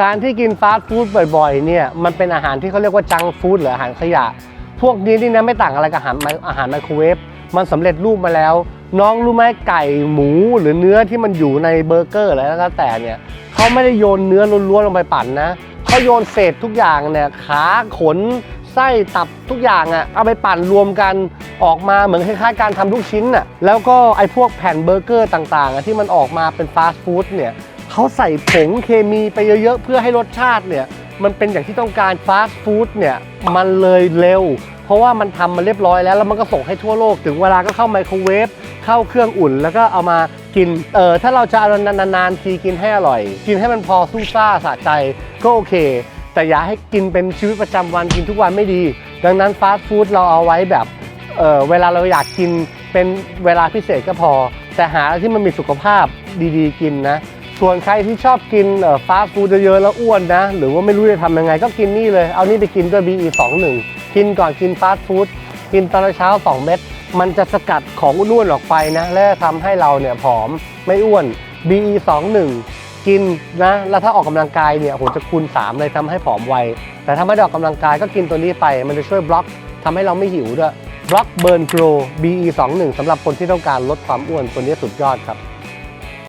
การที่กินฟาสต์ฟู้ดบ่อยๆเนี่ยมันเป็นอาหารที่เขาเรียกว่าจังฟู้ดหรืออาหารขยะ พวกนี้นี่นะไม่ต่างอะไรกับอาหารอาหารไมโครเวฟมันสำเร็จรูปมาแล้ว น้องรู้ไหมไก่หมูหรือเนื้อที่มันอยู่ในเบอร์เกอร์อะไรก็แต่เนี่ยเขาไม่ได้โยนเนื้อล้วนๆลงไปปั่นนะเขาโยนเศษทุกอย่างเนี่ยขาขนไส้ตับทุกอย่างอะ่ะเอาไปปั่นรวมกันออกมาเหมือนคล้ายๆการทำลูกชิ้นอะแล้วก็ไอ้พวกแผ่นเบอร์เกอร์ต่างๆอะที่มันออกมาเป็นฟาสต์ฟู้ดเนี่ย เขาใส่ผงเคมีไปเยอะๆ เพื่อให้รสชาติเนี่ย มันเป็นอย่างที่ต้องการฟาสต์ฟู้ดเนี่ย มันเลยเร็ว เพราะว่ามันทำมาเรียบร้อยแล้ว แล้วมันก็ส่งให้ทั่วโลก ถึงเวลาก็เข้าไมโครเวฟเข้าเครื่องอุ่น แล้วก็เอามากิน เออถ้าเราจะเอานานๆทีกินให้อร่อย กินให้มันพอสู้ซ่าสะใจก็โอเค แต่อย่าให้กินเป็นชีวิตประจำวันกินทุกวันไม่ดี ดังนั้นฟาสต์ฟู้ดเราเอาไว้แบบเออเวลาเราอยากกินเป็นเวลาพิเศษก็พอ แต่หาอะไรที่มันมีสุขภาพดีๆ กินนะ ส่วนใครที่ชอบกินฟาสต์ฟู้ดเยอะๆแล้วอ้วนนะ หรือว่าไม่รู้จะทำยังไงก็กินนี่เลย เอานี่ไปกินด้วย BE 2 1 กินก่อนกินฟาสต์ฟู้ดกินตอนเช้า 2 เม็ดมันจะสกัดของอ้วนออกไปนะ และทำให้เราเนี่ยผอมไม่อ้วน BE 2 1 กินนะ แล้วถ้าออกกำลังกายเนี่ยโหจะคูณ 3 เลยทำให้ผอมไว แต่ถ้าไม่ได้ออกกำลังกายก็กินตัวนี้ไป มันจะช่วยบล็อกทำให้เราไม่หิวด้วยบล็อกเบิร์นโกร BE 2 1 สำหรับคนที่ต้องการลดความอ้วนตัวนี้สุดยอดครับ